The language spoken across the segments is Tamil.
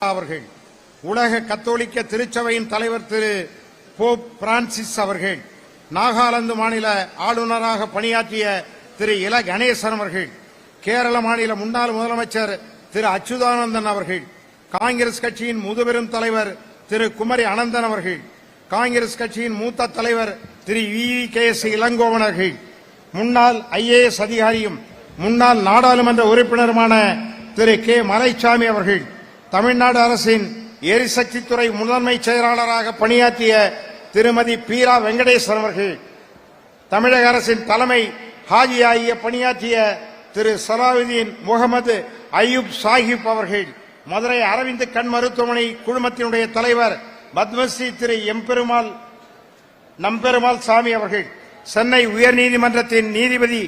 அவர்கள் உலக கத்தோலிக்க திருச்சபையின் தலைவர் திரு போப் பிரான்சிஸ் அவர்கள் நாகாலாந்து மாநில ஆளுநராக பணியாற்றிய திரு இல கணேசன் அவர்கள் கேரள மாநில முன்னாள் முதலமைச்சர் திரு அச்சுதானந்தன் அவர்கள் காங்கிரஸ் கட்சியின் முதுபெரும் தலைவர் திரு குமரி அனந்தன் அவர்கள் காங்கிரஸ் கட்சியின் மூத்த தலைவர் திரு வி கே. எஸ். இளங்கோவனர்கள் முன்னாள் ஐஏஎஸ் அதிகாரியும் முன்னாள் நாடாளுமன்ற உறுப்பினருமான திரு கே. மலைச்சாமி அவர்கள் தமிழ்நாடு அரசின் எரிசக்தித்துறை முதன்மை செயலாளராக பணியாற்றிய திருமதி பீரா வெங்கடேசன் அவர்கள் தமிழக அரசின் தலைமை ஹாஜியாகிய பணியாற்றிய திரு சலாவுதீன் முகமது அயூப் சாஹிப் அவர்கள் மதுரை அரவிந்த் கண் மருத்துவமனை குழுமத்தினுடைய தலைவர் பத்மஸ்ரீ திரு எம்பெருமாள் நம்பெருமாள் சாமி அவர்கள் சென்னை உயர்நீதிமன்றத்தின் நீதிபதி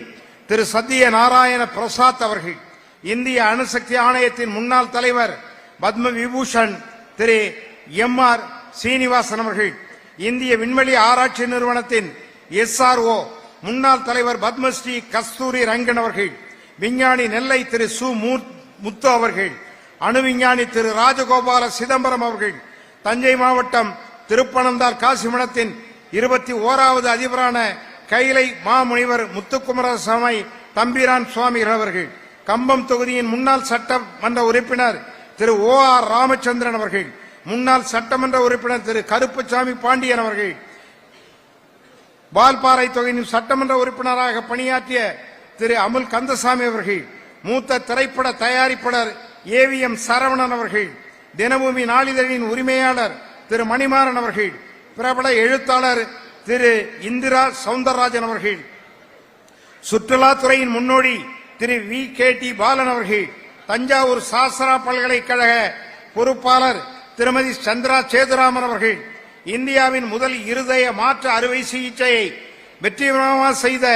திரு சத்ய நாராயண பிரசாத் அவர்கள் இந்திய அணுசக்தி ஆணையத்தின் முன்னாள் தலைவர் பத்ம விபூஷன் திரு எம் ஆர் சீனிவாசன் அவர்கள் இந்திய விண்வெளி ஆராய்ச்சி நிறுவனத்தின் எஸ்ஆர்ஓ முன்னாள் தலைவர் பத்மஸ்ரீ கஸ்தூரி ரங்கன் அவர்கள் விஞ்ஞானி நெல்லை திரு சு முத்து அவர்கள் அணு விஞ்ஞானி திரு ராஜகோபால சிதம்பரம் அவர்கள் தஞ்சை மாவட்டம் திருப்பனந்தார் காசிமடத்தின் இருபத்தி ஓராவது அதிபரான கைலை மாமுனிவர் முத்துக்குமாரசாமி தம்பிரான் சுவாமிகள் அவர்கள் கம்பம் தொகுதியின் முன்னாள் சட்டமன்ற உறுப்பினர் திரு ஓ ஆர் ராமச்சந்திரன் அவர்கள் முன்னாள் சட்டமன்ற உறுப்பினர் திரு கருப்புசாமி பாண்டியன் அவர்கள் வால்பாறை தொகையின் சட்டமன்ற உறுப்பினராக பணியாற்றிய திரு அமுல் கந்தசாமி அவர்கள் மூத்த திரைப்பட தயாரிப்பாளர் ஏவிஎம் சரவணன் அவர்கள் தினபூமி நாளிதழின் உரிமையாளர் திரு மணிமாறன் அவர்கள் பிரபல எழுத்தாளர் திரு இந்திரா சவுந்தரராஜன் அவர்கள் சுற்றுலாத்துறையின் முன்னோடி திரு வி கே டி பாலன் அவர்கள் தஞ்சாவூர் சாஸ்திரா பல்கலைக்கழக பொறுப்பாளர் திருமதி சந்திரா சேதுராமன் அவர்கள் இந்தியாவின் முதல் இருதய மாற்று அறுவை சிகிச்சையை வெற்றிகரமாக செய்த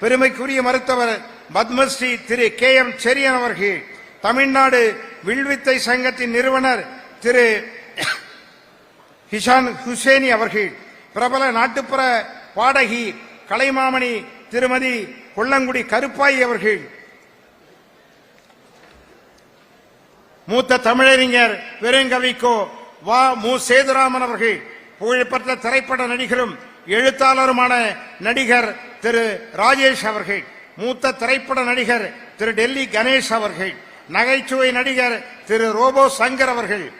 பெருமைக்குரிய மருத்துவர் பத்மஸ்ரீ திரு கே எம் செரியன் அவர்கள் தமிழ்நாடு வில்வித்தை சங்கத்தின் நிறுவனர் திரு ஹிஷான் ஹுசேனி அவர்கள் பிரபல நாட்டுப்புற பாடகி கலைமாமணி திருமதி கொல்லங்குடி கருப்பாய் அவர்கள் மூத்த தமிழறிஞர் பெருங்கவிக்கோ வா. மு. சேதுராமன் அவர்கள் புகழ்பெற்ற திரைப்பட நடிகரும் எழுத்தாளருமான நடிகர் திரு. ராஜேஷ் அவர்கள் மூத்த திரைப்பட நடிகர் திரு. டெல்லி கணேஷ் அவர்கள் நகைச்சுவை நடிகர் திரு. ரோபோ சங்கர் அவர்கள்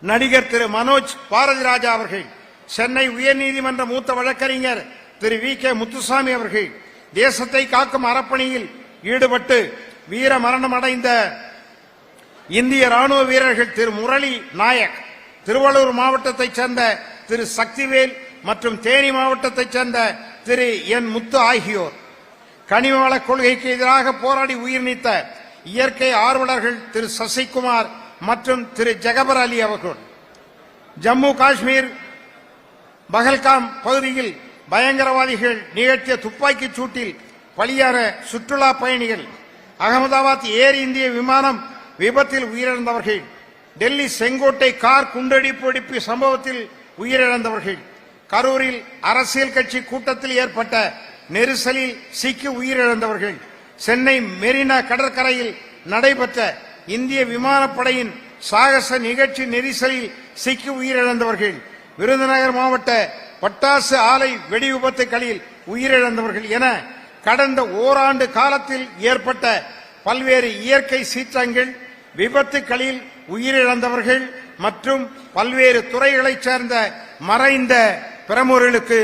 நடிகர் திரு. மனோஜ் பாரதிராஜா அவர்கள் சென்னை உயர்நீதிமன்ற மூத்த வழக்கறிஞர் திரு. வி. கே. முத்துசாமி அவர்கள் தேசத்தை காக்கும் அறப்பணியில் ஈடுபட்டு வீர மரணம் அடைந்த இந்திய ராணுவ வீரர்கள் திரு முரளி நாயக் திருவள்ளூர் மாவட்டத்தைச் சேர்ந்த திரு சக்திவேல் மற்றும் தேனி மாவட்டத்தைச் சேர்ந்த திரு என் முத்து ஆகியோர். கனிமவள கொள்கைக்கு எதிராக போராடி உயிர் நீத்த இயற்கை ஆர்வலர்கள் திரு சசிகுமார் மற்றும் திரு ஜெகபர் அலி அவர்கள். ஜம்மு காஷ்மீர் பகல்காம் பகுதியில் பயங்கரவாதிகள் நிகழ்த்திய துப்பாக்கிச் சூட்டில் பலியான சுற்றுலா பயணிகள். அகமதாபாத் ஏர் இந்திய விமானம் விபத்தில் உயிரிழந்தவர்கள் டெல்லி செங்கோட்டை கார் குண்டடிப்பு வெடிப்பு சம்பவத்தில் உயிரிழந்தவர்கள் கரூரில் அரசியல் கட்சி கூட்டத்தில் ஏற்பட்ட நெரிசலில் சிக்கி உயிரிழந்தவர்கள் சென்னை மெரினா கடற்கரையில் நடைபெற்ற இந்திய விமானப்படையின் சாகச நிகழ்ச்சி நெரிசலில் சிக்கி உயிரிழந்தவர்கள் விருதுநகர் மாவட்ட பட்டாசு ஆலை வெடி விபத்துகளில் உயிரிழந்தவர்கள் என கடந்த ஓராண்டு காலத்தில் ஏற்பட்ட பல்வேறு இயற்கை சீற்றங்கள் விபத்துகளில் உயிரிழந்தவர்கள் மற்றும் பல்வேறு துறைகளைச் சேர்ந்த மறைந்த பிரமுகர்களுக்கு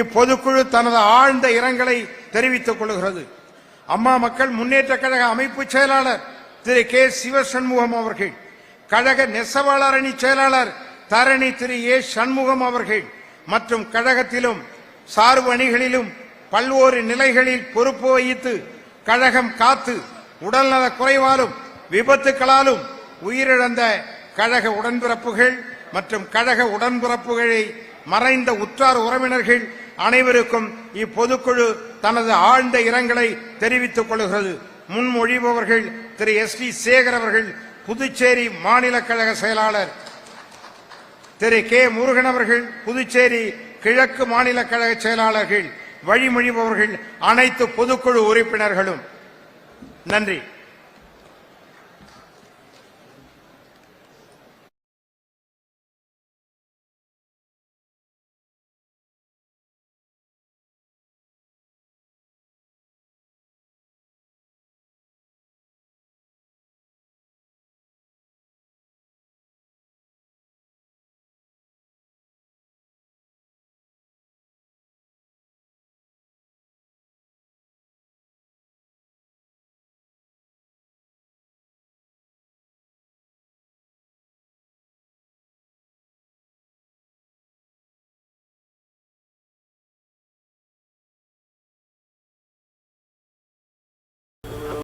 இப்பொதுக்குழு தனது ஆழ்ந்த இரங்கலை தெரிவித்துக் கொள்கிறது. அம்மா மக்கள் முன்னேற்ற கழக அமைப்பு செயலாளர் திரு கே சிவசண்முகம் அவர்கள் கழக நெசவாளர் அணி செயலாளர் தரணி திரு ஏ சண்முகம் அவர்கள் மற்றும் கழகத்திலும் சார்பு அணிகளிலும் பல்வேறு நிலைகளில் பொறுப்பு வகித்து கழகம் காத்து உடல்நல குறைவாலும் விபத்துக்களாலும் உயிரிழந்த கழக உடன்பிறப்புகள் மற்றும் கழக உடன்பிறப்புகளை மறைந்த உற்றார் உறவினர்கள் அனைவருக்கும் இப்பொதுக்குழு தனது ஆழ்ந்த இரங்கலை தெரிவித்துக் கொள்கிறது. முன்மொழிபவர்கள் திரு. எஸ். டி. சேகர் அவர்கள் புதுச்சேரி மாநில கழக செயலாளர் திரு. கே. முருகன் அவர்கள் புதுச்சேரி கிழக்கு மாநில கழக செயலாளர்கள் வழிமொழிபவர்கள் அனைத்து பொதுக்குழு உறுப்பினர்களும். நன்றி.